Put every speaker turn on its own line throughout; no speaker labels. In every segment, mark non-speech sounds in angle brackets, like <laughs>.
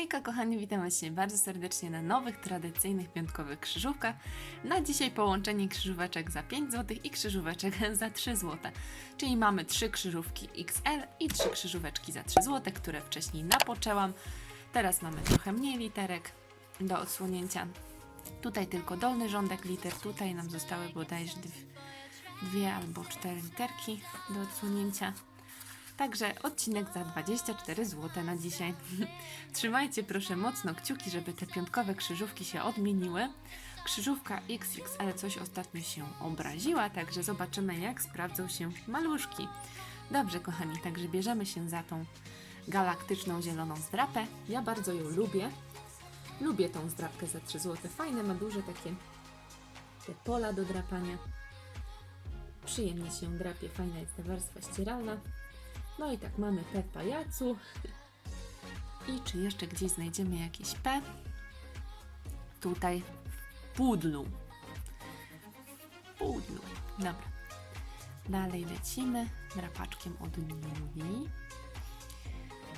Hejka kochani, witam Was się bardzo serdecznie na nowych, tradycyjnych piątkowych krzyżówkach. Na dzisiaj połączenie krzyżóweczek za 5 zł i krzyżóweczek <laughs> za 3 zł. Czyli mamy 3 krzyżówki XL i 3 krzyżóweczki za 3 zł, które wcześniej napoczęłam. Teraz mamy trochę mniej literek do odsłonięcia. Tutaj tylko dolny rządek liter, tutaj nam zostały bodajże dw- dwie albo cztery literki do odsłonięcia. Także odcinek za 24 zł na dzisiaj. <laughs> Trzymajcie proszę mocno kciuki, żeby te piątkowe krzyżówki się odmieniły. Krzyżówka XXL coś ostatnio się obraziła, także zobaczymy jak sprawdzą się maluszki. Dobrze kochani, także bierzemy się za tą galaktyczną zieloną zdrapę. Ja bardzo ją lubię. Lubię tą zdrapkę za 3 zł. Fajne, ma duże takie te pola do drapania. Przyjemnie się drapie, fajna jest ta warstwa ścieralna. No i tak mamy P w pajacu. I czy jeszcze gdzieś znajdziemy jakieś P? Tutaj w pudlu. W pudlu. Dobra. Dalej lecimy drapaczkiem od Nuli.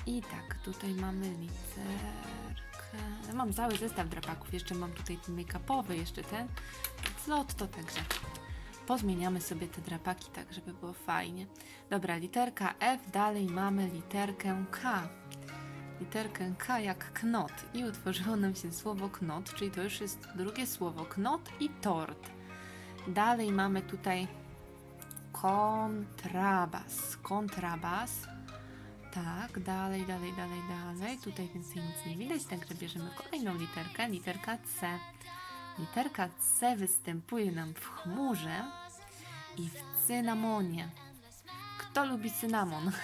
I tak, tutaj mamy literkę. Mam cały zestaw drapaków. Jeszcze mam tutaj ten make-upowy, jeszcze ten. Zlot to także pozmieniamy sobie te drapaki tak, żeby było fajnie. Dobra, literka F, dalej mamy literkę K. Literkę K jak knot i utworzyło nam się słowo knot, czyli to już jest drugie słowo knot i tort. Dalej mamy tutaj kontrabas. Kontrabas. Tak, dalej, dalej, dalej, dalej. Tutaj więcej nic nie widać, także bierzemy kolejną literkę, literka C. Literka C występuje nam w chmurze i w cynamonie. Kto lubi cynamon? <laughs>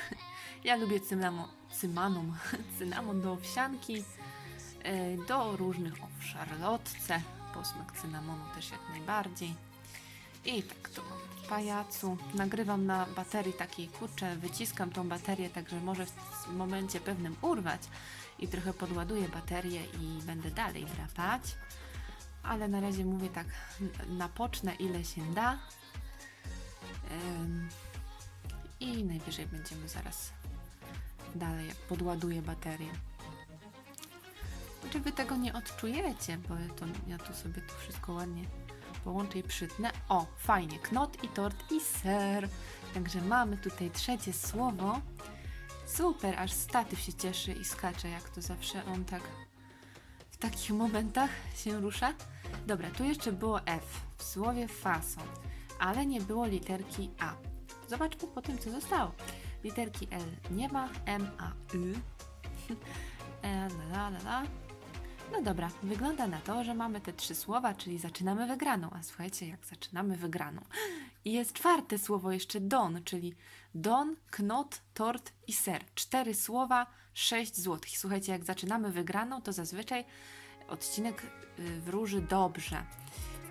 Ja lubię cynamon, cymanon, <laughs> cynamon do owsianki, e, do różnych, o, w szarlotce, posmak cynamonu też jak najbardziej. I tak to mam pajacu. Nagrywam na baterii takiej, kurczę, wyciskam tą baterię, także może w momencie pewnym urwać i trochę podładuję baterię i będę dalej drapać ale na razie mówię tak, napocznę ile się da. I najwyżej będziemy zaraz dalej, jak podładuję baterię. Czy wy tego nie odczujecie, bo to, ja tu sobie to wszystko ładnie połączę i przytnę. O, fajnie, knot i tort i ser. Także mamy tutaj trzecie słowo. Super, aż statyw się cieszy i skacze, jak to zawsze on tak takich momentach się rusza. Dobra, tu jeszcze było F w słowie fason, ale nie było literki A. Zobaczmy po tym, co zostało. Literki L nie ma, M, A, Y. <laughs> E, la, la, la. No dobra, wygląda na to, że mamy te trzy słowa, czyli zaczynamy wygraną. A słuchajcie, jak zaczynamy wygraną. I jest czwarte słowo jeszcze don, czyli don, knot, tort i ser. Cztery słowa, sześć złotych. Słuchajcie, jak zaczynamy wygraną, to zazwyczaj odcinek y, wróży dobrze.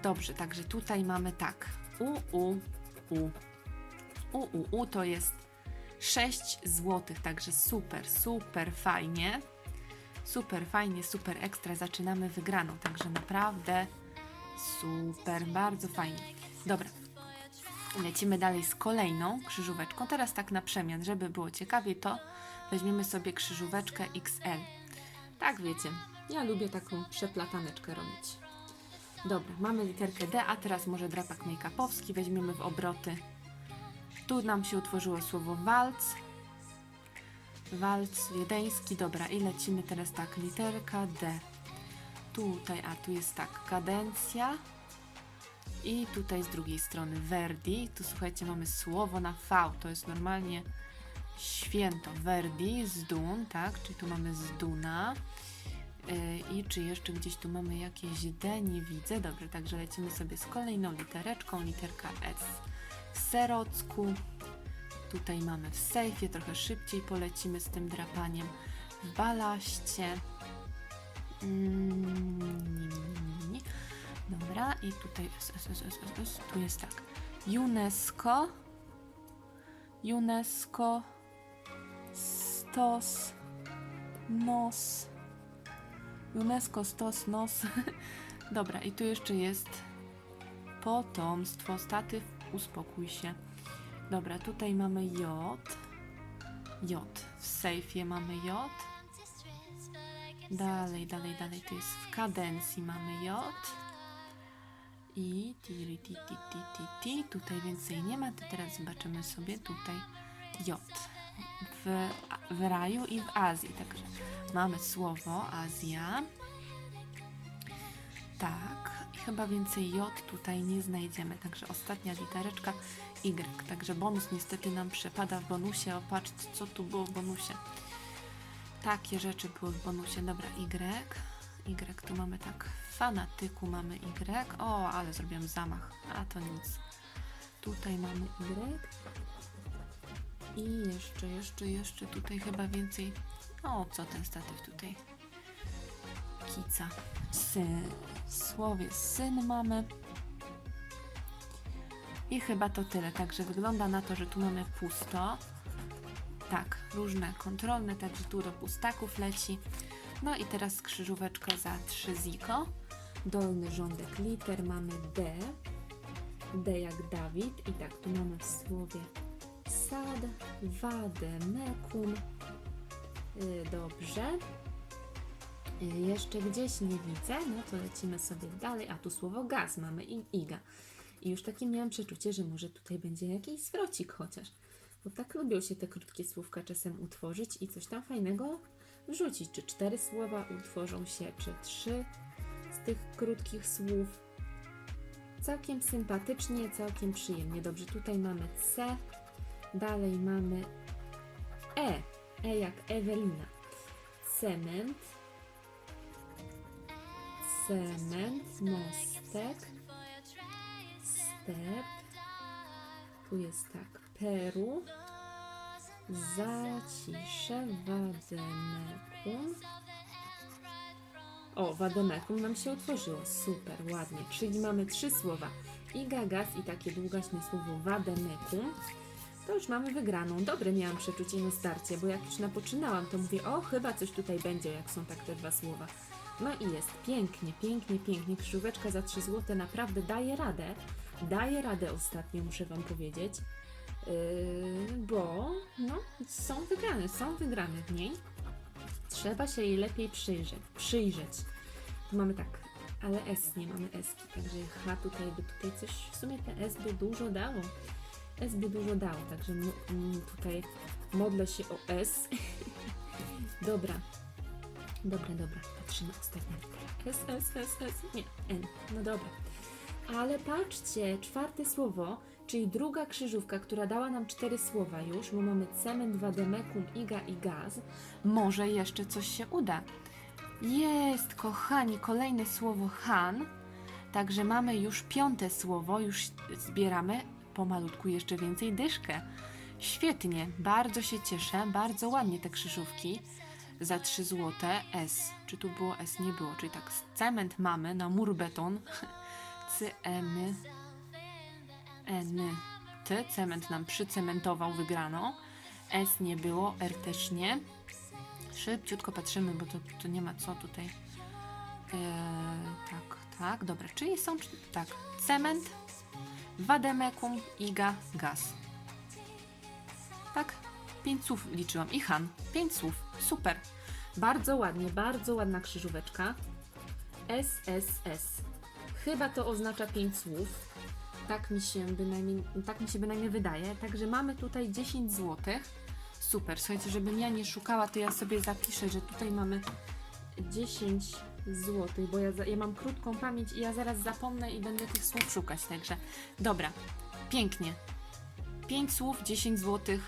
Dobrze, także tutaj mamy tak. U, u, u. U, u, u to jest 6 złotych, także super, super fajnie. Super fajnie, super ekstra. Zaczynamy wygraną, także naprawdę super, bardzo fajnie. Dobra, lecimy dalej z kolejną krzyżóweczką. Teraz tak na przemian, żeby było ciekawiej, to weźmiemy sobie krzyżóweczkę XL. Tak wiecie, ja lubię taką przeplataneczkę robić. Dobra, mamy literkę D, a teraz może drapak make-upowski weźmiemy w obroty. Tu nam się utworzyło słowo walc. Walc wiedeński, dobra, i lecimy teraz tak, literka D. Tutaj, a tu jest tak, kadencja. I tutaj z drugiej strony Verdi. Tu słuchajcie, mamy słowo na V, to jest normalnie święto. Verdi, z Dun, tak, czyli tu mamy z Duna. Yy, I czy jeszcze gdzieś tu mamy jakieś D? Nie widzę. Dobrze, także lecimy sobie z kolejną litereczką, literka S. W serocku. Tutaj mamy w sejfie, trochę szybciej polecimy z tym drapaniem. W balaście. Mm, Dobra, i tutaj S, S, S, S, S. Tu jest tak. UNESCO. UNESCO. Stos. Nos. UNESCO, stos, nos. <laughs> Dobra, i tu jeszcze jest potomstwo, statyw, uspokój się. Dobra, tutaj mamy J. J. W sejfie mamy J. Dalej, dalej, dalej. To jest w kadencji mamy J. I tiri, ti, ti, ti, ti, ti. Tutaj więcej nie ma. To teraz zobaczymy sobie tutaj J. W, w raju i w Azji. Także mamy słowo Azja. Tak. I chyba więcej J tutaj nie znajdziemy. Także ostatnia litereczka Y. Także bonus niestety nam przepada w bonusie. O, patrzcie, co tu było w bonusie. Takie rzeczy były w bonusie. Dobra, Y. Y tu mamy tak. Fanatyku mamy Y. O, ale zrobiłem zamach. A to nic. Tutaj mamy Y. I jeszcze, jeszcze, jeszcze tutaj chyba więcej. O, co ten statyw tutaj? Kica. Syn. W słowie syn mamy. I chyba to tyle. Także wygląda na to, że tu mamy pusto. Tak, różne kontrolne, także tu do pustaków leci. No i teraz krzyżóweczka za 3 ziko. Dolny rządek liter mamy D. D jak Dawid. I tak, tu mamy w słowie sad, wadę, mekum. Yy, dobrze. Yy, jeszcze gdzieś nie widzę, no to lecimy sobie dalej. A tu słowo gaz mamy i iga. I już takie miałam przeczucie, że może tutaj będzie jakiś zwrocik chociaż. Bo tak lubią się te krótkie słówka czasem utworzyć i coś tam fajnego wrzucić. Czy cztery słowa utworzą się, czy trzy z tych krótkich słów. Całkiem sympatycznie, całkiem przyjemnie. Dobrze, tutaj mamy C, dalej mamy E. E jak Ewelina. Cement. Cement, mostek, step. Tu jest tak, Peru, zaciszę, wademekum. O, wademekum nam się utworzyło, super, ładnie. Czyli mamy trzy słowa. I gagas i takie długaśne słowo wademekum. To już mamy wygraną. Dobre miałam przeczucie na starcie, bo jak już napoczynałam, to mówię, o, chyba coś tutaj będzie, jak są tak te dwa słowa. No i jest pięknie, pięknie, pięknie. Krzyżóweczka za 3 zł naprawdę daje radę. Daje radę ostatnio, muszę Wam powiedzieć. Yy, bo no, są wygrane, są wygrane w niej. Trzeba się jej lepiej przyjrzeć. przyjrzeć. Tu mamy tak, ale S nie mamy Eski, także H tutaj by tutaj coś, w sumie te S by dużo dało. S by dużo dało, także tutaj modlę się o S. <laughs> dobra, dobra, dobra, patrzymy ostatnia litera. S, S, S, S, nie, N, no dobra. Ale patrzcie, czwarte słowo, czyli druga krzyżówka, która dała nam cztery słowa już, bo mamy cement, wademekum, iga i gaz. Może jeszcze coś się uda. Jest, kochani, kolejne słowo han. Także mamy już piąte słowo, już zbieramy pomalutku jeszcze więcej dyszkę. Świetnie, bardzo się cieszę, bardzo ładnie te krzyżówki za 3 złote S. Czy tu było S? Nie było, czyli tak, cement mamy na mur beton. <laughs> C, N, N, T. Cement nam przycementował wygraną. S nie było, R też nie. Szybciutko patrzymy, bo to, to nie ma co tutaj. Eee, tak, tak, dobra. Czyli są, tak, cement, wademekum, iga, gaz. Tak, pięć słów liczyłam. I Han, pięć słów. Super. Bardzo ładnie, bardzo ładna krzyżóweczka. S, S, S. Chyba to oznacza pięć słów. Tak mi się bynajmniej, tak mi się bynajmniej wydaje. Także mamy tutaj 10 zł. Super. Słuchajcie, żebym ja nie szukała, to ja sobie zapiszę, że tutaj mamy 10 zł, bo ja, ja mam krótką pamięć i ja zaraz zapomnę i będę tych słów szukać. Także dobra. Pięknie. 5 słów, 10 zł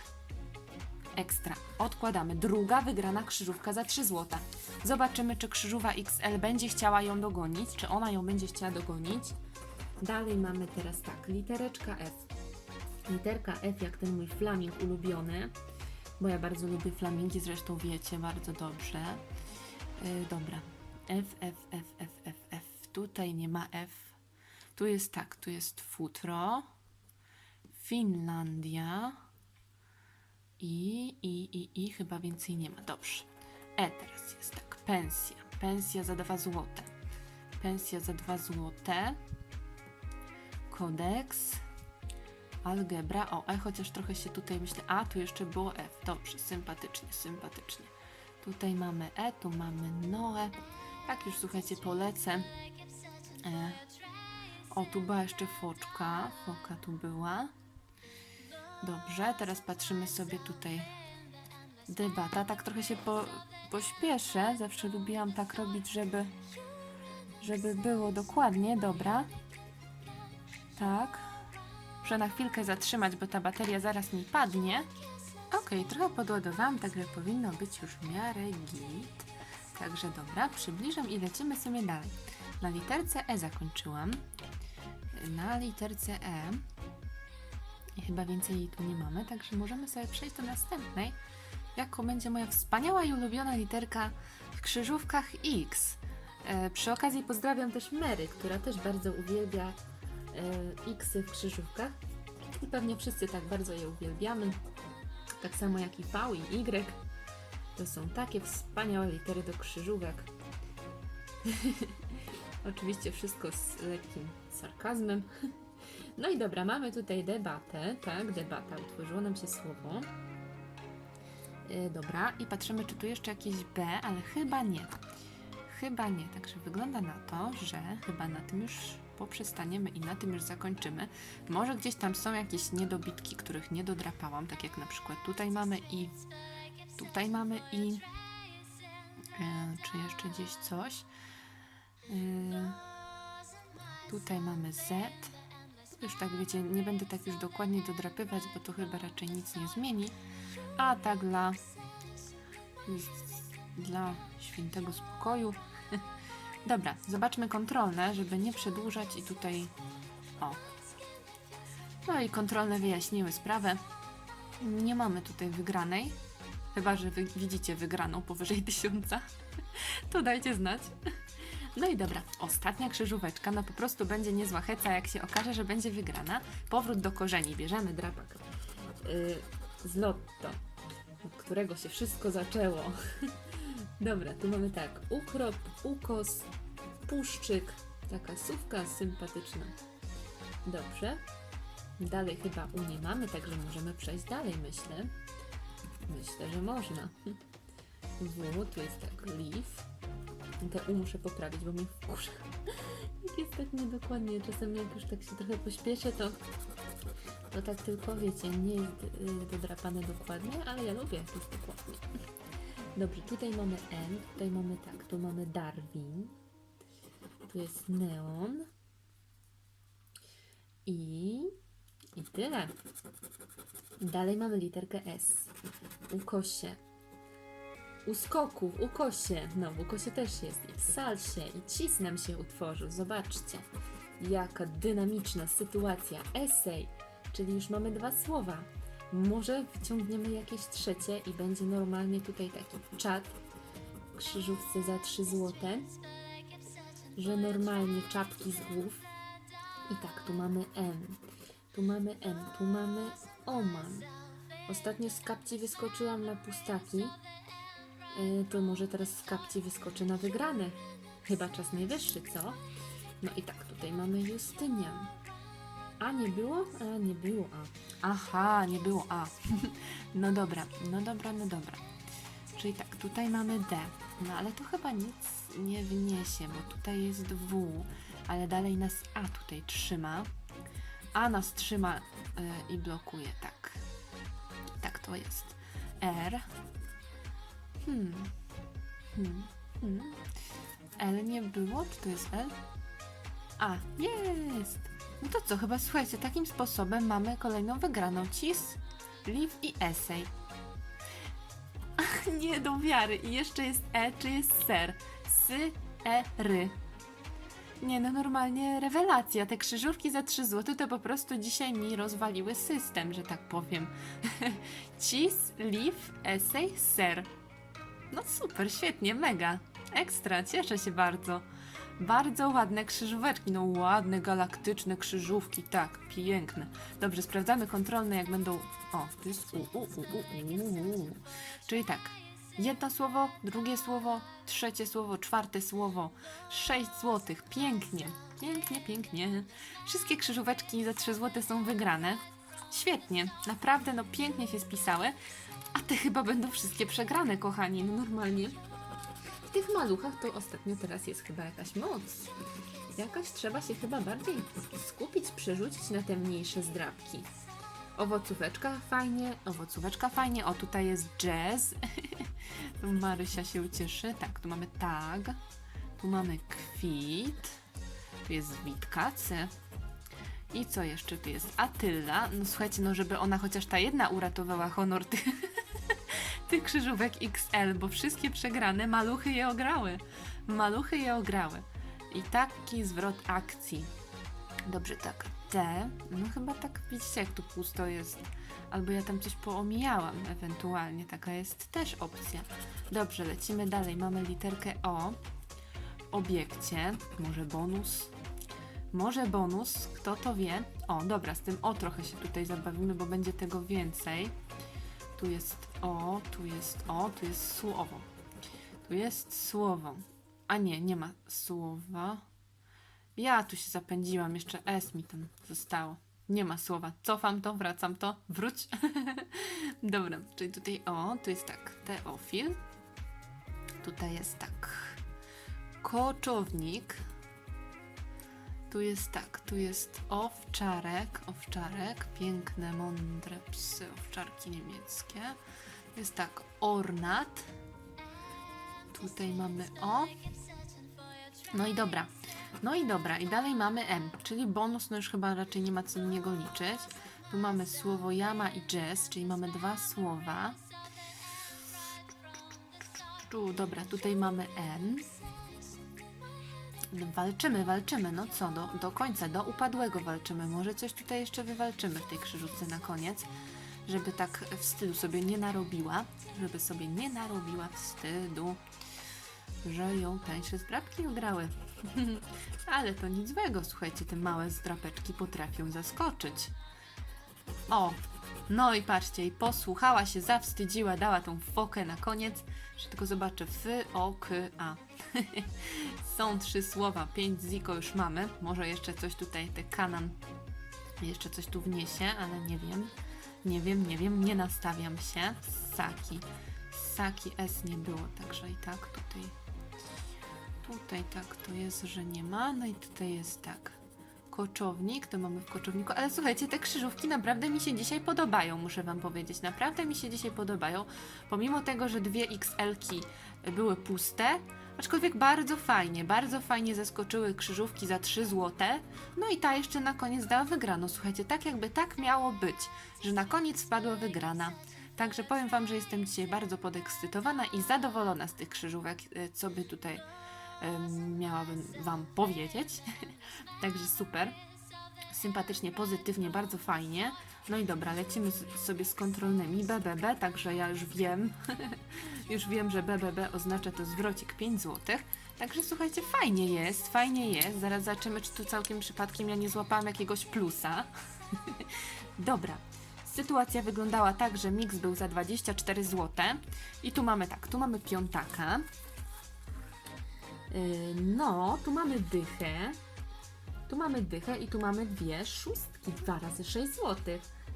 ekstra. Odkładamy. Druga wygrana krzyżówka za 3 zł. Zobaczymy, czy krzyżówa XL będzie chciała ją dogonić, czy ona ją będzie chciała dogonić. Dalej mamy teraz tak, litereczka F. Literka F jak ten mój flaming ulubiony, bo ja bardzo lubię flamingi, zresztą wiecie bardzo dobrze. Yy, dobra. F, F, F, F, F, F. Tutaj nie ma F. Tu jest tak, tu jest futro. Finlandia. I, i, i, i chyba więcej nie ma. Dobrze. E teraz jest tak. Pensja. Pensja za 2 złote. Pensja za 2 złote. Kodeks. Algebra. O, E, chociaż trochę się tutaj myślę. A, tu jeszcze było F. Dobrze, sympatycznie, sympatycznie. Tutaj mamy E, tu mamy Noe. Tak już słuchajcie, polecę. E, o, tu była jeszcze foczka. Foka tu była. Dobrze, teraz patrzymy sobie tutaj. Debata. Tak trochę się po, pośpieszę. Zawsze lubiłam tak robić, żeby, żeby było dokładnie. Dobra. Tak. Muszę na chwilkę zatrzymać, bo ta bateria zaraz mi padnie. Okej, trochę podładowałam, także powinno być już w miarę git. Także dobra, przybliżam i lecimy sobie dalej. Na literce E zakończyłam. Na literce E. I chyba więcej jej tu nie mamy, także możemy sobie przejść do następnej. Jaką będzie moja wspaniała i ulubiona literka w krzyżówkach X. E, przy okazji pozdrawiam też Mary, która też bardzo uwielbia e, Xy w krzyżówkach. I pewnie wszyscy tak bardzo je uwielbiamy. Tak samo jak i V i Y. To są takie wspaniałe litery do krzyżówek. <laughs> Oczywiście wszystko z lekkim sarkazmem. <laughs> No i dobra, mamy tutaj debatę, tak, debata, utworzyło nam się słowo. Yy, dobra, i patrzymy, czy tu jeszcze jakieś B, ale chyba nie. Chyba nie, także wygląda na to, że chyba na tym już poprzestaniemy i na tym już zakończymy. Może gdzieś tam są jakieś niedobitki, których nie dodrapałam, tak jak na przykład tutaj mamy i tutaj mamy i e, czy jeszcze gdzieś coś. E, tutaj mamy Z. Już tak wiecie, nie będę tak już dokładnie dodrapywać, bo to chyba raczej nic nie zmieni. A tak dla dla świętego spokoju. <laughs> Dobra, zobaczmy kontrolne, żeby nie przedłużać i tutaj o. No i kontrolne wyjaśniły sprawę. Nie mamy tutaj wygranej. Chyba, że wy widzicie wygraną powyżej tysiąca. <laughs> To dajcie znać. No i dobra, ostatnia krzyżóweczka. No po prostu będzie niezła heca, jak się okaże, że będzie wygrana. Powrót do korzeni. Bierzemy drapak yy, z lotto, od którego się wszystko zaczęło. <laughs> Dobra, tu mamy tak. Ukrop, ukos, puszczyk. Taka sówka sympatyczna. Dobrze. Dalej chyba U nie mamy, także możemy przejść dalej, myślę. Myślę, że można. <laughs> W, tu jest tak leaf. U muszę poprawić, bo mnie wkurza. Jak jest tak niedokładnie. Czasem jak już tak się trochę pośpieszę, to, to tak tylko wiecie, nie jest y, dodrapane dokładnie, ale ja lubię jak jest dokładnie. Dobrze, tutaj mamy N, tutaj mamy tak, tu mamy Darwin, tu jest neon i, i tyle. Dalej mamy literkę S. Ukosie. U skoków, ukosie. No, w ukosie też jest. I w salsie, i cis nam się utworzył. Zobaczcie, jaka dynamiczna sytuacja. Esej, czyli już mamy dwa słowa. Może wyciągniemy jakieś trzecie i będzie normalnie tutaj taki czat w krzyżówce za 3 złote, że normalnie czapki z głów. I tak, tu mamy M, tu mamy M, tu mamy Oman. Ostatnio z kapci wyskoczyłam na pustaki, to może teraz z kapci wyskoczy na wygrane. Chyba czas najwyższy, co? No i tak, tutaj mamy Justynian. A nie było? A nie było A. Aha, nie było A. <laughs> no dobra, no dobra, no dobra. Czyli tak, tutaj mamy D. No ale to chyba nic nie wniesie, bo tutaj jest W, ale dalej nas A tutaj trzyma. A nas trzyma y, i blokuje, tak. Tak to jest. R. Hmm. Hmm. Hmm. L nie było? Czy to jest L? A, jest! No to co, chyba słuchajcie, takim sposobem mamy kolejną wygraną. Cis, Liv i Essay. Ach, nie do wiary. I jeszcze jest E, czy jest ser. Sy, E, ry. Nie no, normalnie rewelacja. Te krzyżówki za 3 zł to po prostu dzisiaj mi rozwaliły system, że tak powiem. <laughs> Cis, Liv, Essay, ser. No super, świetnie, mega. Ekstra, cieszę się bardzo. Bardzo ładne krzyżóweczki, no ładne, galaktyczne krzyżówki, tak, piękne. Dobrze, sprawdzamy kontrolne, jak będą... O, to jest u, u, u, u, u. Czyli tak, jedno słowo, drugie słowo, trzecie słowo, czwarte słowo, 6 złotych, pięknie, pięknie, pięknie. Wszystkie krzyżóweczki za 3 złote są wygrane. Świetnie, naprawdę no pięknie się spisały. A te chyba będą wszystkie przegrane, kochani, no normalnie. W tych maluchach to ostatnio teraz jest chyba jakaś moc. Jakaś trzeba się chyba bardziej skupić, przerzucić na te mniejsze zdrabki. Owocóweczka fajnie, owocóweczka fajnie. O, tutaj jest jazz. <laughs> Marysia się ucieszy. Tak, tu mamy tag. Tu mamy kwit. Tu jest Witkacy. I co jeszcze tu jest? Atylla. No słuchajcie, no żeby ona chociaż ta jedna uratowała honor tych, <laughs> tych krzyżówek XL, bo wszystkie przegrane maluchy je ograły. Maluchy je ograły. I taki zwrot akcji. Dobrze, tak. T. No chyba tak widzicie, jak tu pusto jest. Albo ja tam coś poomijałam, ewentualnie. Taka jest też opcja. Dobrze, lecimy dalej. Mamy literkę O. Obiekcie. Może bonus. Może bonus, kto to wie. O, dobra, z tym O trochę się tutaj zabawimy, bo będzie tego więcej. Tu jest O, tu jest O, tu jest słowo. Tu jest słowo. A nie, nie ma słowa. Ja tu się zapędziłam, jeszcze S mi tam zostało. Nie ma słowa. Cofam to, wracam to, wróć. <laughs> Dobra, czyli tutaj o, tu jest tak, teofil. Tutaj jest tak, koczownik. Tu jest tak, tu jest owczarek, owczarek, piękne, mądre psy, owczarki niemieckie. Jest tak, ornat. Tutaj mamy o. No i dobra. No i dobra, i dalej mamy M, czyli bonus, no już chyba raczej nie ma co na niego liczyć. Tu mamy słowo jama i jazz, czyli mamy dwa słowa. Tu, dobra, tutaj mamy N. Walczymy, walczymy, no co, do, do końca, do upadłego walczymy. Może coś tutaj jeszcze wywalczymy w tej krzyżówce na koniec, żeby tak wstydu sobie nie narobiła, żeby sobie nie narobiła wstydu, że ją tańsze zdrabki ugrały. <laughs> Ale to nic złego, słuchajcie, te małe zdrapeczki potrafią zaskoczyć. O, no i patrzcie, i posłuchała się, zawstydziła, dała tą fokę na koniec, że tylko zobaczę, f, o, k, a. <laughs> Są trzy słowa, pięć ziko już mamy, może jeszcze coś tutaj, te kanan, jeszcze coś tu wniesie, ale nie wiem, nie wiem, nie wiem, nie nastawiam się. Saki, Saki S nie było, także i tak tutaj Tutaj tak to jest, że nie ma. No i tutaj jest tak. Koczownik, to mamy w koczowniku. Ale słuchajcie, te krzyżówki naprawdę mi się dzisiaj podobają, muszę wam powiedzieć. Naprawdę mi się dzisiaj podobają. Pomimo tego, że dwie XL-ki były puste, aczkolwiek bardzo fajnie, bardzo fajnie zaskoczyły krzyżówki za 3 złote. No i ta jeszcze na koniec dała wygraną. Słuchajcie, tak jakby tak miało być, że na koniec wpadła wygrana. Także powiem wam, że jestem dzisiaj bardzo podekscytowana i zadowolona z tych krzyżówek, e, co by tutaj miałabym Wam powiedzieć. <laughs> Także super. Sympatycznie, pozytywnie, bardzo fajnie. No i dobra, lecimy sobie z kontrolnymi BBB, także ja już wiem, <laughs> już wiem, że BBB oznacza to zwrocik 5 zł. Także słuchajcie, fajnie jest, fajnie jest. Zaraz zobaczymy, czy tu całkiem przypadkiem ja nie złapałam jakiegoś plusa. <laughs> dobra. Sytuacja wyglądała tak, że miks był za 24 zł. I tu mamy tak, tu mamy piątaka. Yy, No, tu mamy dychę. Tu mamy dychę i tu mamy dwie szóstki. Dwa razy 6 zł.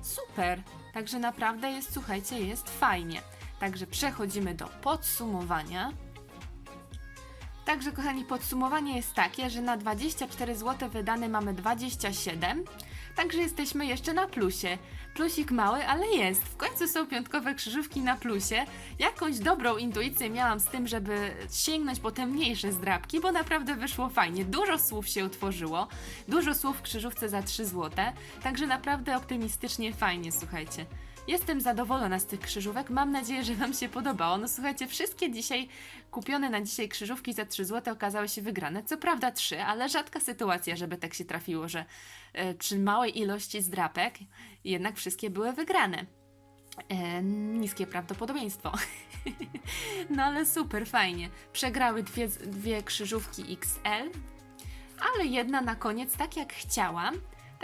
Super! Także naprawdę jest, słuchajcie, jest fajnie. Także przechodzimy do podsumowania. Także, kochani, podsumowanie jest takie, że na 24 zł wydane mamy 27. Także jesteśmy jeszcze na plusie. Plusik mały, ale jest. W końcu są piątkowe krzyżówki na plusie. Jakąś dobrą intuicję miałam z tym, żeby sięgnąć po te mniejsze zdrabki, bo naprawdę wyszło fajnie. Dużo słów się utworzyło. Dużo słów w krzyżówce za 3 zł. Także naprawdę optymistycznie fajnie, słuchajcie. Jestem zadowolona z tych krzyżówek. Mam nadzieję, że Wam się podobało. No słuchajcie, wszystkie dzisiaj kupione na dzisiaj krzyżówki za 3 zł okazały się wygrane. Co prawda 3, ale rzadka sytuacja, żeby tak się trafiło, że e, przy małej ilości zdrapek jednak wszystkie były wygrane. E, niskie prawdopodobieństwo. <laughs> no ale super, fajnie. Przegrały dwie, dwie krzyżówki XL, ale jedna na koniec, tak jak chciałam.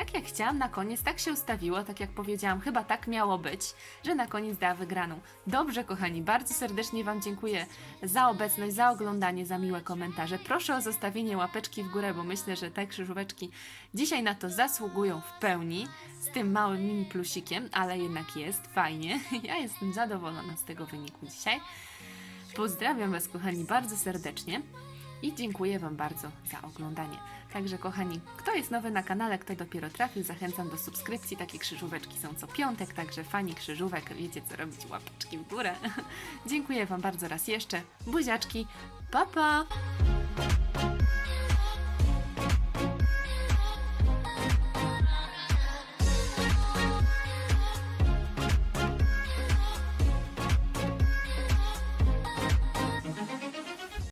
Tak jak chciałam na koniec, tak się ustawiło, tak jak powiedziałam, chyba tak miało być, że na koniec dała wygraną. Dobrze, kochani, bardzo serdecznie Wam dziękuję za obecność, za oglądanie, za miłe komentarze. Proszę o zostawienie łapeczki w górę, bo myślę, że te krzyżóweczki dzisiaj na to zasługują w pełni, z tym małym mini plusikiem, ale jednak jest fajnie. <laughs> Ja jestem zadowolona z tego wyniku dzisiaj. Pozdrawiam Was, kochani, bardzo serdecznie i dziękuję Wam bardzo za oglądanie. Także, kochani, kto jest nowy na kanale, kto dopiero trafił, zachęcam do subskrypcji. Takie krzyżóweczki są co piątek, także fani krzyżówek, wiecie co robić, łapeczki w górę. <laughs> dziękuję Wam bardzo raz jeszcze. Buziaczki, pa pa!